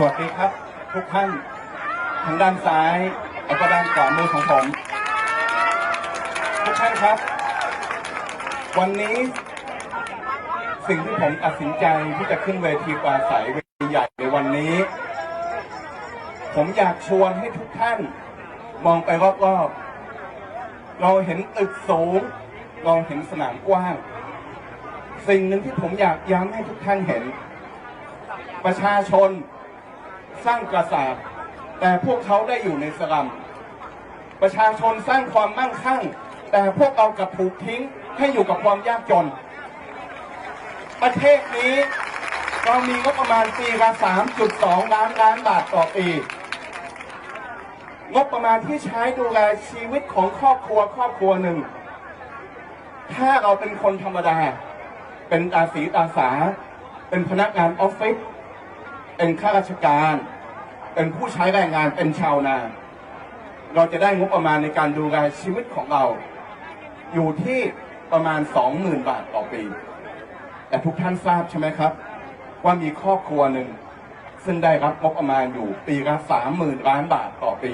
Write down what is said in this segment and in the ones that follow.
สวัสดีครับทุกท่านทางด้านซ้ายแล้วก็ด้านขวามือของผมทุกท่านครับ วันนี้สิ่งที่ผมตัดสินใจที่จะขึ้นเวทีปราศัยเวทีใหญ่ในวันนี้ ผมอยากชวนให้ทุกท่านมองไปรอบๆเราเห็นตึกสูง เราเห็นสนามกว้าง สิ่งหนึ่งที่ผมอยากย้ำให้ทุกท่านเห็น ประชาชน สร้างปราสาทแต่พวกเขาได้อยู่ในสลัม ประชาชนสร้างความมั่งคั่ง แต่พวกเรากับถูกทิ้งให้อยู่กับความยากจน ประเทศนี้เรามีงบประมาณปีละ3.2 ล้านล้านบาทต่อปี งบประมาณที่ใช้ดูแลชีวิตของครอบครัวครอบครัวหนึ่ง ถ้าเราเป็นคนธรรมดา เป็นตาสีตาสา เป็นพนักงานออฟฟิศ เป็นข้าราชการ เป็นผู้ใช้แรงงานเป็นชาวนา เราจะได้งบประมาณในการดูแลชีวิตของเรา อยู่ที่ประมาณ 20,000 บาทต่อปี แต่ทุกท่านทราบใช่ไหมครับ ว่ามีครอบครัวหนึ่ง ซึ่งได้รับงบประมาณอยู่ปีละ30,000ล้านบาทต่อปี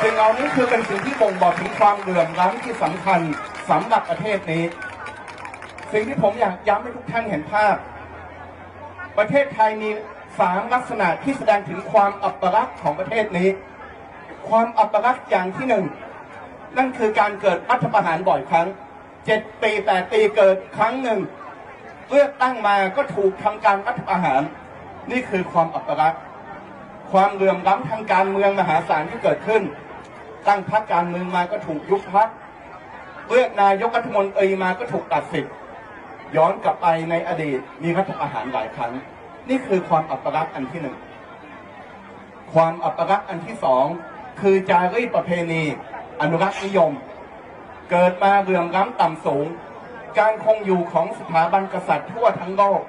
สิ่งเหล่านี้คือเป็นสิ่งที่บ่งบอกถึงความเหลื่อมล้ำที่สำคัญสำหรับประเทศนี้ สิ่งที่ผมอยากย้ำให้ทุกท่านเห็นภาพ ประเทศไทยมีสามลักษณะที่แสดงถึงความอัปลักษณ์ของประเทศนี้ ความอัปลักษณ์อย่างที่หนึ่งนั่นคือการเกิดรัฐประหารบ่อยครั้งเจ็ดปีแปดปีเกิดครั้งหนึ่งเลือกตั้งมาก็ถูกทำการรัฐประหาร นี่คือความอัปลักษณ์ความเหลื่อมล้ำทางการเมืองมหาศาลที่เกิดขึ้น ตั้งพรรคการเมืองมาก็ถูกยุบพรรคเลือกนายกรัฐมนตรีมาก็ถูกตัดสิทธิ์ย้อนกลับไปในอดีตมีรัฐประหารหลายครั้ง นี่คือความอัปลักษณ์อันที่หนึ่ง ความอัปลักษณ์อันที่สองคือจารีตประเพณี อนุรักษ์นิยม เกิดมาเรื่อมล้ำต่ำสูง การคงอยู่ของสถาบันกษัตริย์ทั่วทั้งโลก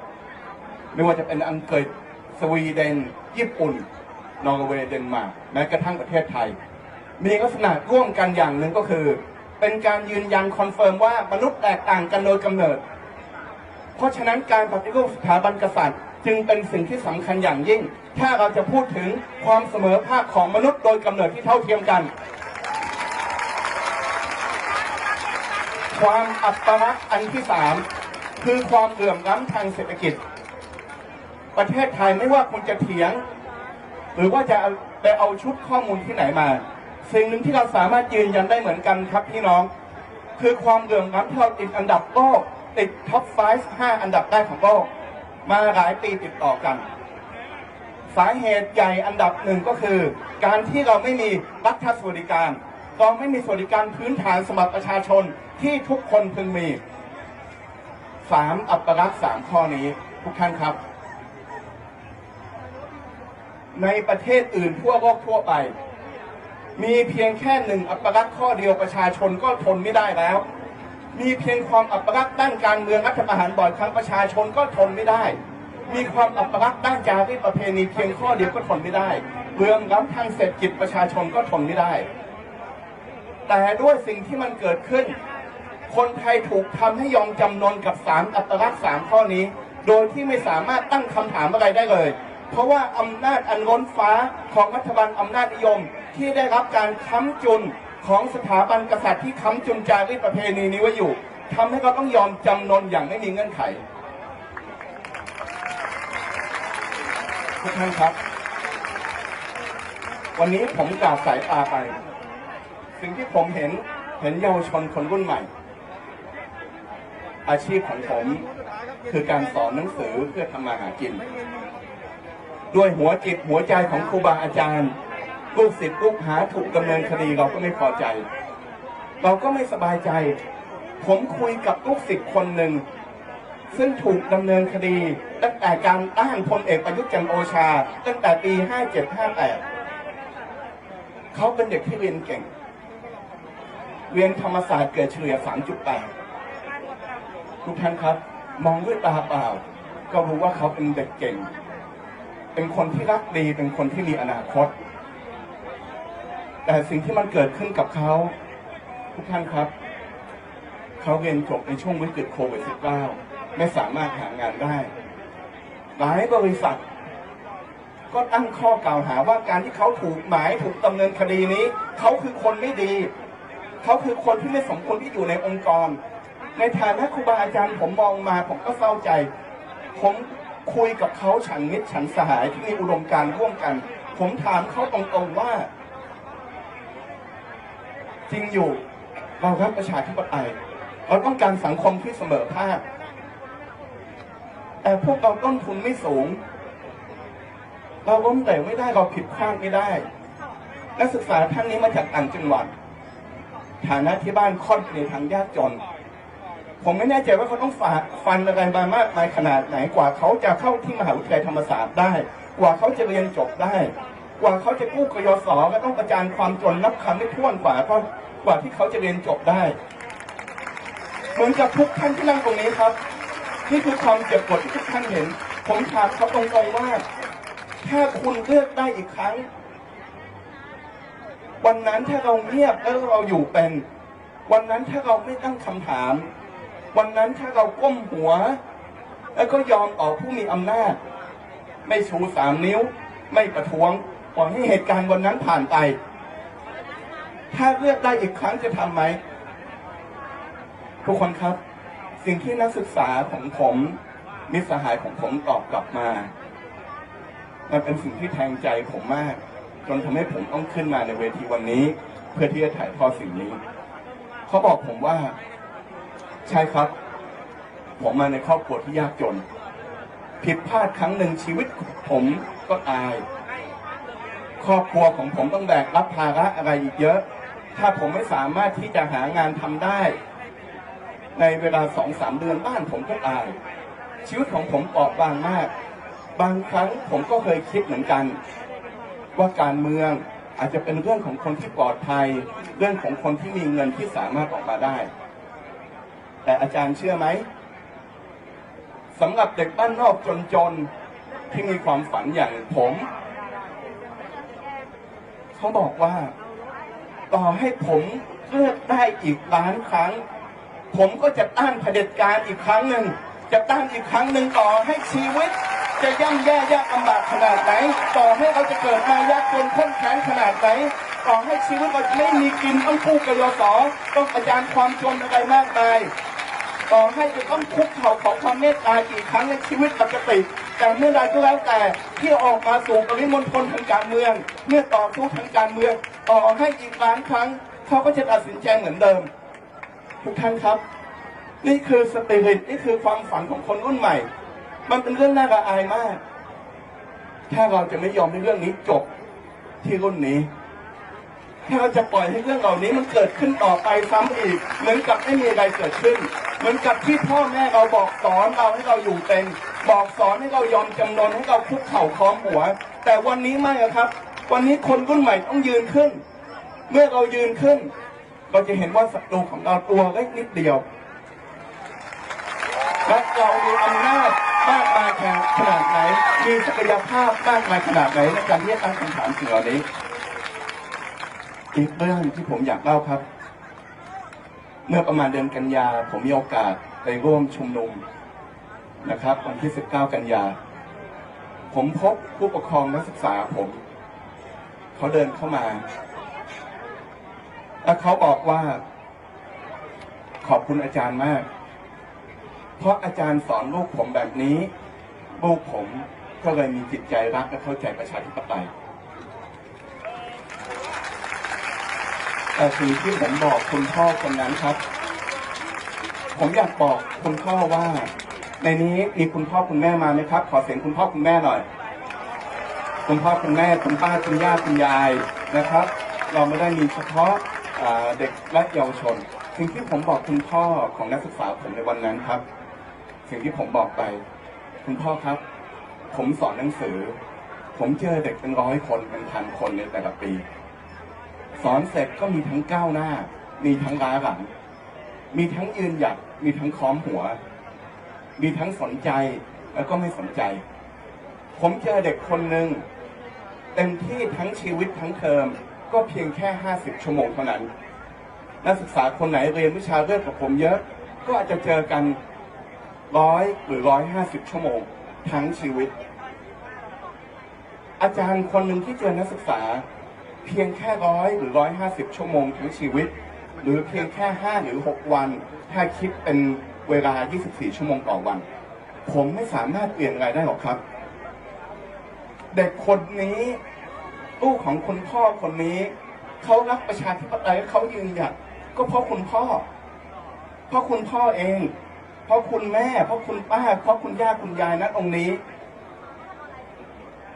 ไม่ว่าจะเป็นอังกฤษ สวีเดน ญี่ปุ่น นอร์เวย์ เดนมาร์ก แม้กระทั่งประเทศไทย มีลักษณะร่วมกันอย่างหนึ่งก็คือ เป็นการยืนยันคอนเฟิร์มว่ามนุษย์แตกต่างกันโดยกำเนิด เพราะฉะนั้นการปฏิรูปสถาบันกษัตริย์ จึงเป็นสิ่งที่สำคัญอย่างยิ่ง ถ้าเราจะพูดถึงความเสมอภาคของมนุษย์โดยกำเนิดที่เท่าเทียมกัน ความอัปลักษณ์อันที่สามคือความเหลื่อมล้ำทางเศรษฐกิจ ประเทศไทยไม่ว่าคุณจะเถียง หรือว่าจะไปเอาชุดข้อมูลที่ไหนมา สิ่งหนึ่งที่เราสามารถยืนยันได้เหมือนกันครับพี่น้อง คือความเหลื่อมล้ำที่เราติดอันดับโลกติดท็อป 5 5 อันดับแรกของโลก มาหลายปีติดต่อกัน สาเหตุใหญ่อันดับหนึ่งก็คือ การที่เราไม่มีรัฐสวัสดิการ เราไม่มีสวัสดิการพื้นฐานสำหรับประชาชนที่ทุกคนพึงมีสามอัปลักษณ์สามข้อนี้ทุกท่านครับ ในประเทศอื่นทั่วโลกทั่วไป มีเพียงแค่หนึ่งอัปลักษณ์ข้อเดียวประชาชนก็ทนไม่ได้แล้ว มีเพียงความอัปลักด้านการเมืองรัฐประหารบ่อยครั้งประชาชนก็ทนไม่ได้ มีความอัปลักด้านจารีตประเพณีเพียงข้อเดียวก็ทนไม่ได้เมืองล้ำทางเศรษฐกิจประชาชนก็ทนไม่ได้ แต่ด้วยสิ่งที่มันเกิดขึ้น คนไทยถูกทำให้ยอมจำนนกับสามอัตลักษณ์สามข้อนี้ โดยที่ไม่สามารถตั้งคำถามอะไรได้เลย เพราะว่าอำนาจอันล้นฟ้าของรัฐบาลอำนาจนิยมที่ได้รับการค้ำจุน ของสถาบันกษัตริย์ที่ค้ำจุนจารีตประเพณีนี้ไว้อยู่ทำให้เขาต้องยอมจำนนอย่างไม่มีเงื่อนไขทุกท่านครับ วันนี้ผมกล่าวสายตาไป สิ่งที่ผมเห็นเห็นเยาวชนคนรุ่นใหม่ อาชีพของผมคือการสอนหนังสือเพื่อทำมาหากิน ด้วยหัวจิตหัวใจของครูบาอาจารย์ ลูกศิษย์ลูกหาถูกดำเนินคดีเราก็ไม่พอใจ เราก็ไม่สบายใจ ผมคุยกับลูกศิษย์คนหนึ่ง ซึ่งถูกดำเนินคดี ตั้งแต่การต้านพลเอกประยุทธ์จันโอชา ตั้งแต่ปี 57-58 เขาเป็นเด็กที่เรียนเก่ง เรียนธรรมศาสตร์เกิดเฉลี่ย 3.8 ทุกท่านครับ มองด้วยตาเปล่า ก็รู้ว่าเขาเป็นเด็กเก่ง เป็นคนที่รักดี เป็นคนที่มีอนาคต แต่สิ่งที่มันเกิดขึ้นกับเขาทุกท่านครับเขาเรียนจบในช่วงวิกฤตโควิด -19 ไม่สามารถหางานได้ หลายบริษัท ก็ตั้งข้อกล่าวหาว่าการที่เขาถูกหมายถูกดำเนินคดีนี้ เขาคือคนไม่ดี เขาคือคนที่ไม่สมควรที่อยู่ในองค์กร ในฐานะครูบาอาจารย์ผมมองมาผมก็เศร้าใจ ผมคุยกับเขาฉันมิตรฉันสหายที่มีอุดมการร่วมกัน ผมถามเขาตรงๆว่า จริงอยู่เรารักประชาธิปไตยเราต้องการสังคมที่เสมอภาค แต่พวกเราต้นทุนไม่สูง เราล้มเหลวไม่ได้เราผิดพลาดไม่ได้นักศึกษาท่านนี้มาจากต่างจังหวัด ฐานะที่บ้านค่อนในทางยากจน ผมไม่แน่ใจว่าเขาต้องฝาฟันอะไรมามากมายขนาดไหนกว่าเขาจะเข้าที่มหาวิทยาลัยธรรมศาสตร์ได้ กว่าเขาจะเรียนจบได้ กว่าเขาจะกู้กยศก็ต้องประจานความจนนับคำไม่ถ้วนกว่าก็กว่าที่เขาจะเรียนจบได้ เหมือนกับทุกท่านที่นั่งตรงนี้ครับนี่คือความเจ็บปวดที่ทุกท่านเห็น ผมถามเขาตรงๆว่า ถ้าคุณเลือกได้อีกครั้ง วันนั้นถ้าเราเงียบแล้วเราอยู่เป็น วันนั้นถ้าเราไม่ตั้งคำถาม วันนั้นถ้าเราก้มหัว แล้วก็ยอมต่อผู้มีอำนาจ ไม่ชูสามนิ้ว ไม่ประท้วง ปล่อยให้เหตุการณ์วันนั้นผ่านไป ถ้าเลือกได้อีกครั้งจะทำไหม ทุกคนครับ สิ่งที่นักศึกษาของผมมิตรสหายของผมตอบกลับมา มันเป็นสิ่งที่แทงใจผมมาก จนทำให้ผมต้องขึ้นมาในเวทีวันนี้ เพื่อที่จะถ่ายทอดสิ่งนี้ เขาบอกผมว่า ใช่ครับ ผมมาในครอบครัวที่ยากจน ผิดพลาดครั้งหนึ่งชีวิตผมก็ตาย ครอบครัวของผมต้องแบกรับภาระอะไรอีกเยอะ ถ้าผมไม่สามารถที่จะหางานทำได้ ในเวลาสองสามเดือนบ้านผมก็ตาย ชีวิตของผมเปราะบางมาก บางครั้งผมก็เคยคิดเหมือนกัน ว่าการเมืองอาจจะเป็นเรื่องของคนที่ปลอดภัย เรื่องของคนที่มีเงินที่สามารถออกมาได้ แต่อาจารย์เชื่อไหมสำหรับเด็กบ้านนอกจนๆที่มีความฝันอย่างผม เขาบอกว่า ต่อให้ผมเลือกได้อีกล้านครั้ง ผมก็จะต้านเผด็จการอีกครั้งหนึ่ง จะต้านอีกครั้งหนึ่งต่อให้ชีวิต จะย่ำแย่ยากลำบากขนาดไหน ต่อให้เราจะเกิดมายากจนข้นแค้นขนาดไหนต่อให้ชีวิตเราไม่มีกินต้องกู้กยศต้องประจานความจนอะไรมากมายต่อให้จะต้องคุกเข่าขอความเมตตากี่ครั้งในชีวิตปกติ แต่เมื่อใดก็แล้วแต่ที่ออกมาสู่ปริมณฑลทางการเมือง เมื่อต่อสู้ทางการเมืองต่อให้อีกล้านครั้ง เขาก็จะตัดสินใจเหมือนเดิม ทุกท่านครับ นี่คือสปิริตนี่คือความฝันของคนรุ่นใหม่ มันเป็นเรื่องน่าระอายมาก ถ้าเราจะไม่ยอมให้เรื่องนี้จบที่รุ่นนี้ถ้าเราจะปล่อยให้เรื่องเหล่านี้มันเกิดขึ้นต่อไปซ้ำอีก เหมือนกับไม่มีอะไรเกิดขึ้น เหมือนกับที่พ่อแม่เราบอกสอนเราให้เราอยู่เป็น บอกสอนให้เรายอมจำนนให้เราคุกเข่าคล้อมหัว แต่วันนี้ไม่ครับ วันนี้คนรุ่นใหม่ต้องยืนขึ้น เมื่อเรายืนขึ้น เราจะเห็นว่าศัตรูของเราตัวเล็กนิดเดียวและเรามีอำนาจมากมายขนาดไหน มีศักยภาพมากมายขนาดไหนในการที่จะตั้งคำถามสิ่งเหล่านี้ อีกเรื่องที่ผมอยากเล่าครับ เมื่อประมาณเดือนกันยาผมมีโอกาสไปร่วมชุมนุม นะครับวันที่ 19 กันยา ผมพบผู้ปกครองนักศึกษาผม เขาเดินเข้ามา และเขาบอกว่า ขอบคุณอาจารย์มาก เพราะอาจารย์สอนลูกผมแบบนี้ ลูกผมก็เลยมีจิตใจรักและเข้าใจประชาธิปไตยแต่สิ่งที่ผมบอกคุณพ่อคนนั้นครับ ผมอยากบอกคุณพ่อว่า ในนี้มีคุณพ่อคุณแม่มาไหมครับ ขอเสียงคุณพ่อคุณแม่หน่อย คุณพ่อคุณแม่คุณป้าคุณย่าคุณยายนะครับ เราไม่ได้มีเฉพาะเด็กและเยาวชน สิ่งที่ผมบอกคุณพ่อของนักศึกษาผมในวันนั้นครับ สิ่งที่ผมบอกไป คุณพ่อครับ ผมสอนหนังสือ ผมเจอเด็กเป็นร้อยคนเป็นพันคนในแต่ละปี สอนเสร็จก็มีทั้งก้าวหน้า มีทั้งล้าหลัง มีทั้งยืนหยัดมีทั้งค้อมหัว มีทั้งสนใจแล้วก็ไม่สนใจ ผมเจอเด็กคนหนึ่งเต็มที่ทั้งชีวิตทั้งเทอมก็เพียงแค่ 50 ชั่วโมงเท่านั้น นักศึกษาคนไหนเรียนวิชาเลือกกับผมเยอะ ก็อาจจะเจอกันร้อยหรือร้อยห้าสิบชั่วโมงทั้งชีวิต อาจารย์คนหนึ่งที่เจอนักศึกษา เพียงแค่ร้อยหรือร้อยห้าสิบชั่วโมงทั้งชีวิต หรือเพียงแค่ห้าหรือหกวัน ถ้าคิดเป็น เวลา 24 ชั่วโมงต่อวัน ผมไม่สามารถเปลี่ยนอะไรได้หรอกครับ เด็กคนนี้ลูกของคุณพ่อคนนี้ เขารักประชาธิปไตยเขายืนหยัดก็เพราะคุณพ่อ เพราะคุณพ่อเอง เพราะคุณแม่ เพราะคุณป้า เพราะคุณย่าคุณยายนะตรงนี้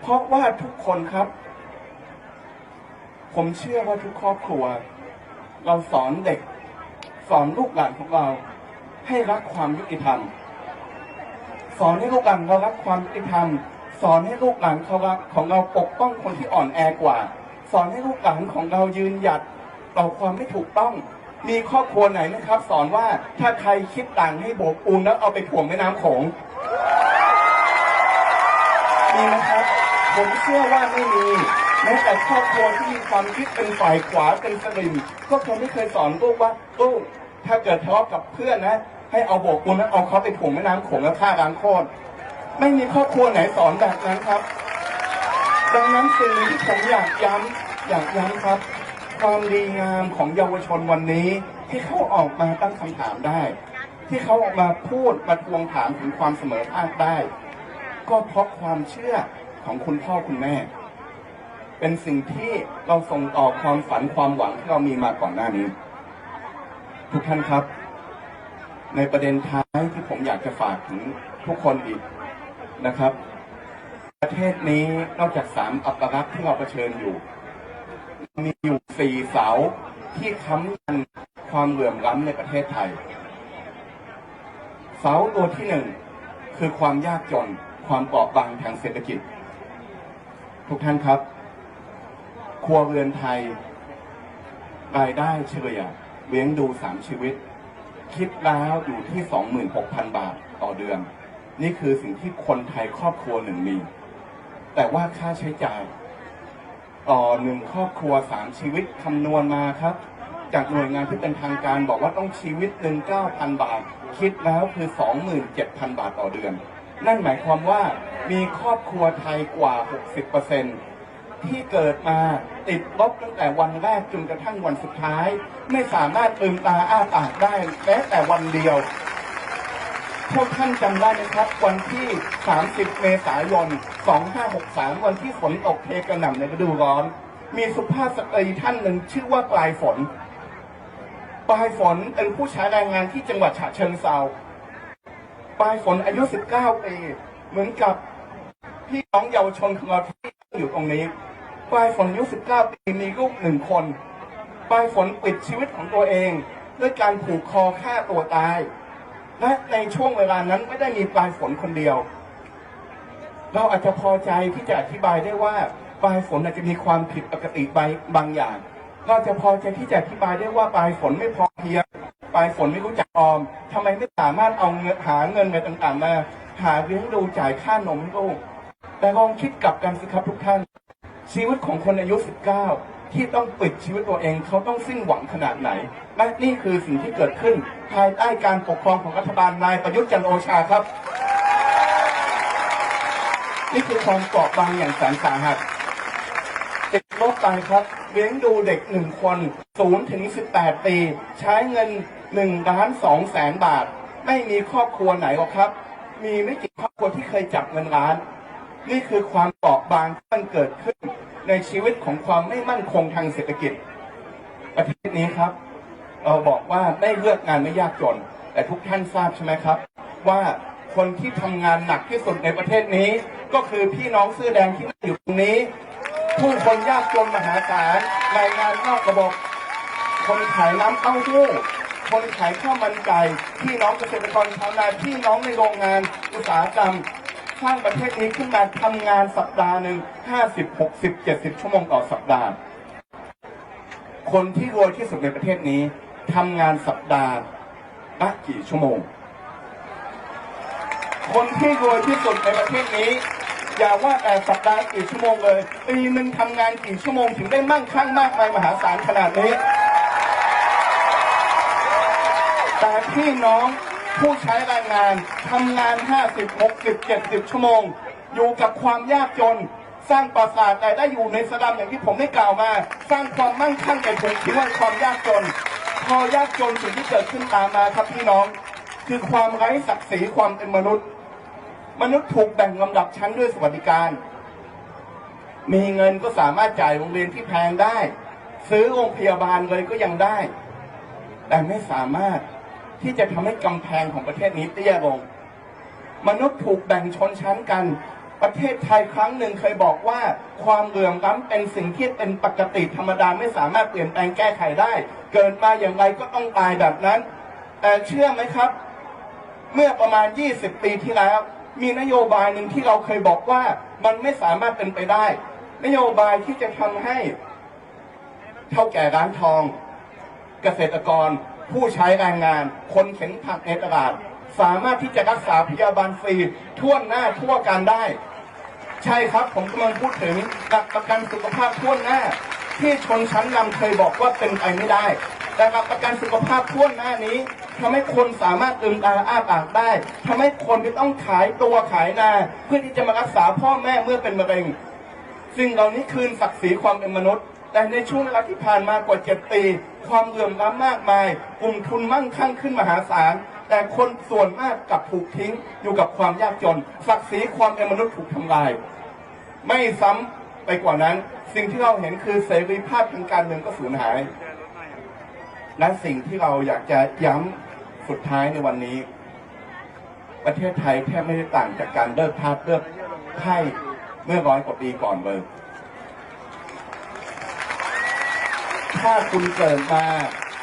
เพราะว่าทุกคนครับ ผมเชื่อว่าทุกครอบครัว เราสอนเด็ก สอนลูกหลานของเรา ให้รักความยุติธรรม สอนให้ลูกหลานเรารักความยุติธรรม สอนให้ลูกหลานเขารักของเราปกป้องคนที่อ่อนแอกว่า สอนให้ลูกหลานของเรายืนหยัดต่อความไม่ถูกต้อง มีครอบครัวไหนนะครับ สอนว่าถ้าใครคิดต่างให้โบกปูนแล้วเอาไปถ่วงแม่น้ำโขงมีไหมครับ ผมเชื่อว่าไม่มีแม้แต่ครอบครัวที่มีความคิดเป็นฝ่ายขวาเป็นสลิมก็คงไม่เคยสอนลูกว่าลูก ถ้าเกิดทะเลาะกับเพื่อนนะ ให้เอาโบกปูนแล้วเอาเขาไปถ่วงแม่น้ำโขงแล้วฆ่าล้างโคตรไม่มีครอบครัวไหนสอนแบบนั้นครับ ดังนั้นสิ่งหนึ่งที่ผมอยากย้ำอยากย้ำครับ ความดีงามของเยาวชนวันนี้ ที่เขาออกมาตั้งคำถามได้ ที่เขาออกมาพูดมาทวงถามถึงความเสมอภาคได้ ก็เพราะความเชื่อของคุณพ่อคุณแม่ เป็นสิ่งที่เราส่งต่อความฝันความหวังที่เรามีมาก่อนหน้านี้ ทุกท่านครับ ในประเด็นท้ายที่ผมอยากจะฝากถึงทุกคนอีกนะครับ ประเทศนี้นอกจากสามอัปลักษณ์ที่เราเผชิญอยู่ มีอยู่สี่เสาที่ค้ำยันความเหลื่อมล้ำในประเทศไทย เสาตัวที่หนึ่งคือความยากจนความเปราะบางทางเศรษฐกิจ ทุกท่านครับ ครัวเรือนไทยรายได้เฉลี่ย เลี้ยงดูสามชีวิต คิดแล้วอยู่ที่ 26,000 บาทต่อเดือน นี่คือสิ่งที่คนไทยครอบครัวหนึ่งมี แต่ว่าค่าใช้จ่าย ต่อหนึ่งครอบครัวสามชีวิตคำนวณมาครับ จากหน่วยงานที่เป็นทางการบอกว่าต้องชีวิตหนึ่งเก้าพันบาท คิดแล้วคือสองหมื่นเจ็ดพันบาทต่อเดือน นั่นหมายความว่ามีครอบครัวไทยกว่า 60% ที่เกิดมาติดลบตั้งแต่วันแรกจนกระทั่งวันสุดท้าย ไม่สามารถลืมตาอ้าปากได้แม้แต่วันเดียว พวกท่านจำได้ไหมครับ วันที่ 30 เมษายน 2563 วันที่ฝนตกเทกระหน่ำในฤดูร้อน มีสุภาพสตรีท่านหนึ่งชื่อว่าปลายฝน ปลายฝนเป็นผู้ใช้แรงงานที่จังหวัดฉะเชิงเซาปลายฝนอายุ 19 ปี เหมือนกับพี่น้องเยาวชนของเราที่อยู่ตรงนี้ ปลายฝนอายุ19 ปีมีลูกหนึ่งคน ปลายฝนปิดชีวิตของตัวเอง ด้วยการผูกคอฆ่าตัวตาย และในช่วงเวลานั้นไม่ได้มีปลายฝนคนเดียว เราอาจจะพอใจที่จะอธิบายได้ว่า ปลายฝนอาจจะมีความผิดปกติไปบางอย่าง เราจะพอใจที่จะอธิบายได้ว่าปลายฝนไม่พอเพียงปลายฝนไม่รู้จักออมทำไมไม่สามารถเอาเงินหาเงินไปต่างๆมาหาเลี้ยงดูจ่ายค่านมให้ลูกแต่ลองคิดกลับกันสิครับทุกท่าน ชีวิตของคนอายุ 19 ที่ต้องปิดชีวิตตัวเอง เขาต้องสิ้นหวังขนาดไหนและนี่คือสิ่งที่เกิดขึ้น ภายใต้การปกครองของรัฐบาลนายประยุทธ์จันทร์โอชาครับ นี่คือความเปราะบางอย่างแสนสาหัสเด็กโรคตายครับเลี้ยงดูเด็กหนึ่งคนศูนย์ถึงสิบแปดปี ใช้เงินหนึ่งล้านสองแสนบาท ไม่มีครอบครัวไหนหรอกครับ มีไม่กี่ครอบครัวที่เคยจับเงินล้าน นี่คือความเปราะบางที่มันเกิดขึ้นในชีวิตของความไม่มั่นคงทางเศรษฐกิจ ประเทศนี้ครับ เราบอกว่าได้เลือกงานไม่ยากจน แต่ทุกท่านทราบใช่ไหมครับ ว่าคนที่ทำงานหนักที่สุดในประเทศนี้ ก็คือพี่น้องเสื้อแดงที่นั่งอยู่ตรงนี้ ผู้คนยากจนมหาศาลรายงานนอกระบบคนขายน้ำเต้าหู้คนขายข้าวมันไก่พี่น้องเกษตรกรชาวนาพี่น้องในโรงงานอุตสาหกรรม สร้างประเทศนี้ขึ้นมาทำงานสัปดาห์หนึ่ง50 60 70ชั่วโมงต่อสัปดาห์ คนที่รวยที่สุดในประเทศนี้ทำงานสัปดาห์ละกี่ชั่วโมง คนที่รวยที่สุดในประเทศนี้ อย่าว่าแต่สัปดาห์กี่ชั่วโมงเลยปีหนึ่งทำงานกี่ชั่วโมงถึงได้มั่งคั่งมากมายมหาศาลขนาดนี้ แต่พี่น้อง ผู้ใช้แรงงานทำงาน 50 60 70 ชั่วโมง อยู่กับความยากจน สร้างปราสาทแต่ได้อยู่ในสลัมอย่างที่ผมได้กล่าวมา สร้างความมั่งคั่งแก่ถูกทิ้งไว้ความยากจน พอยากจนสิ่งที่เกิดขึ้นตามมาครับพี่น้อง คือความไร้ศักดิ์ศรีความเป็นมนุษย์ มนุษย์ถูกแบ่งลำดับชั้นด้วยสวัสดิการ มีเงินก็สามารถจ่ายโรงเรียนที่แพงได้ ซื้อโรงพยาบาลเลยก็ยังได้ แต่ไม่สามารถ ที่จะทำให้กำแพงของประเทศนี้เตี้ยลง มนุษย์ถูกแบ่งชนชั้นกัน ประเทศไทยครั้งหนึ่งเคยบอกว่า ความเหลื่อมล้ำเป็นสิ่งที่เป็นปกติธรรมดาไม่สามารถเปลี่ยนแปลงแก้ไขได้ เกิดมาอย่างไรก็ต้องตายแบบนั้น แต่เชื่อไหมครับ เมื่อประมาณ 20 ปีที่แล้ว มีนโยบายหนึ่งที่เราเคยบอกว่ามันไม่สามารถเป็นไปได้ นโยบายที่จะทำให้เท่าแก่ร้านทอง เกษตรกร ผู้ใช้แรงงาน คนเข็นผักในตลาด สามารถที่จะรักษาพยาบาลฟรีทั่วหน้าทั่วกันได้ ใช่ครับผมกำลังพูดถึงหลักประกันสุขภาพทั่วหน้า ที่ชนชั้นนำเคยบอกว่าเป็นไปไม่ได้แต่หลักประกันสุขภาพทั่วหน้านี้ทำให้คนสามารถลืมตาอ้าปากได้ทำให้คนไม่ต้องขายตัวขายนา เพื่อที่จะมารักษาพ่อแม่เมื่อเป็นมะเร็งสิ่งเหล่านี้คืนศักดิ์ศรีความเป็นมนุษย์ แต่ในช่วงเวลาที่ผ่านมากว่าเจ็ดปี ความเหลื่อมล้ำมากมาย กลุ่มทุนมั่งคั่งขึ้นมหาศาล แต่คนส่วนมากกลับถูกทิ้งอยู่กับความยากจน ศักดิ์ศรีความเป็นมนุษย์ถูกทำลาย ไม่ซ้ำไปกว่านั้น สิ่งที่เราเห็นคือเสรีภาพทางการเมืองก็สูญหาย และสิ่งที่เราอยากจะย้ำสุดท้ายในวันนี้ ประเทศไทยแทบไม่ได้ต่างจากการเลิกทาสเลิกไพ่เมื่อร้อยกว่าปีก่อนเลย ถ้าคุณเกิดมา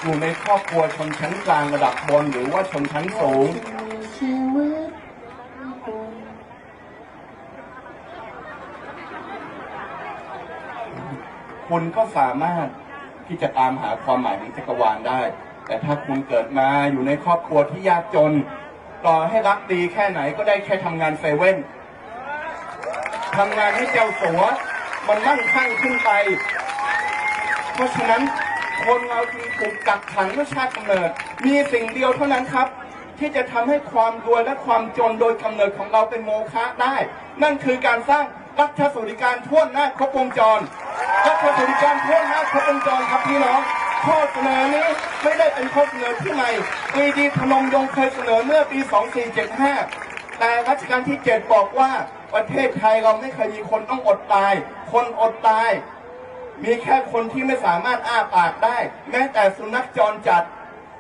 อยู่ในครอบครัวชนชั้นกลางระดับบนหรือว่าชนชั้นสูง ชีวิตคุณก็สามารถที่จะตามหาความหมายของจักรวาลได้ แต่ถ้าคุณเกิดมาอยู่ในครอบครัวที่ยากจน ต่อให้รักดีแค่ไหนก็ได้แค่ทำงานเซเว่นทำงานให้เจ้าสัวมันมั่งคั่งขึ้นไป เพราะฉะนั้นคนเราจึงถูกกักขังด้วยชาติกำเนิด มีสิ่งเดียวเท่านั้นครับ ที่จะทำให้ความรวยและความจนโดยกำเนิดของเราเป็นโมฆะได้ นั่นคือการสร้างรัฐสวัสดิการทั่วหน้าครบวงจรรัฐสวัสดิการทั่วหน้าครบวงจรครับพี่น้องข้อเสนอนี้ไม่ได้เป็นข้อเสนอที่ใหม่ปรีดีพนมยงเคยเสนอเมื่อปี 2475 แต่รัชกาลที่ 7 บอกว่าประเทศไทยเราไม่เคยมีคนต้องอดตาย คนอดตาย มีแค่คนที่ไม่สามารถอ้าปากได้ แม้แต่สุนัขจรจัด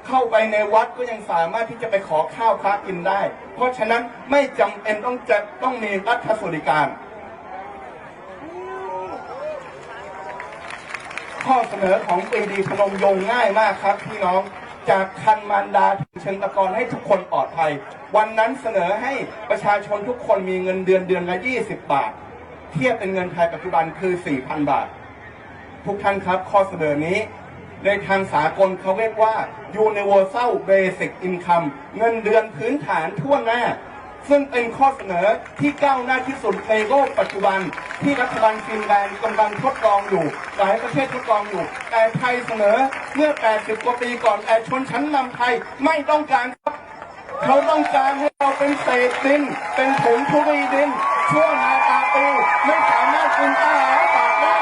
เข้าไปในวัดก็ยังสามารถที่จะไปขอข้าวพระกินได้ เพราะฉะนั้นไม่จำเป็นต้องจะต้องมีรัฐสวัสดิการ ข้อเสนอของปรีดีพนมยงง่ายมากครับพี่น้องจากคันมารดาถึงเชิงตะกอนให้ทุกคนปลอดภัย วันนั้นเสนอให้ประชาชนทุกคนมีเงินเดือนเดือนละ 20 บาท เทียบเป็นเงินไทยปัจจุบันคือ 4,000 บาท ทุกท่านครับ ข้อเสนอนี้ในทางสากลเขาเรียกว่า Universal Basic Income เงินเดือนพื้นฐานทั่วหน้า ซึ่งเป็นข้อเสนอที่ก้าวหน้าที่สุดในโลกปัจจุบัน ที่รัฐบาลฟินแลนด์กำลังทดลองอยู่ หลายประเทศทดลองอยู่ แต่ไทยเสนอเมื่อ 80 กว่าปีก่อนแต่ชนชั้นนำไทยไม่ต้องการครับเขาต้องการให้เราเป็นเศษดิน เป็นผงทุรีดิน ชั่วนาตาปีไม่สามารถกินอาหารปากได้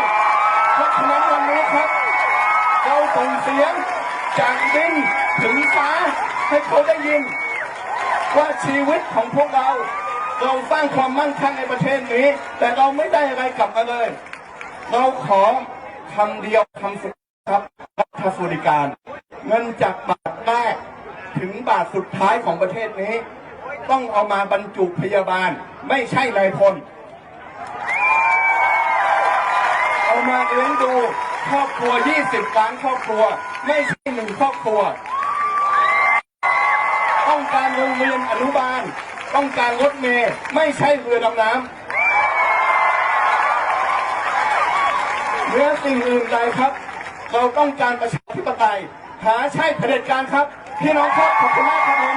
เพราะฉะนั้นวันนี้ครับ เรา ส่งเสียงจากดินถึงฟ้าให้เขาได้ยิน ว่าชีวิตของพวกเรา เราสร้างความมั่งคั่งในประเทศนี้ แต่เราไม่ได้อะไรกลับมาเลย เราขอคำเดียวคำสุดครับรัฐสวัสดิการ เงินจากบาทแรกถึงบาทสุดท้ายของประเทศนี้ ต้องเอามาบรรจุพยาบาล ไม่ใช่นายพลเอามาเลี้ยงดู ครอบครัว 20 ล้านครอบครัว ไม่ใช่หนึ่งครอบครัว ต้องการโรงเรียนอนุบาล ต้องการรถเมล์ไม่ใช่เรือดำน้ำเนื้อสิ่งอื่นใดครับ เราต้องการประชาธิปไตยหาใช่เผด็จการครับ พี่น้องครับขอบคุณมากครับผม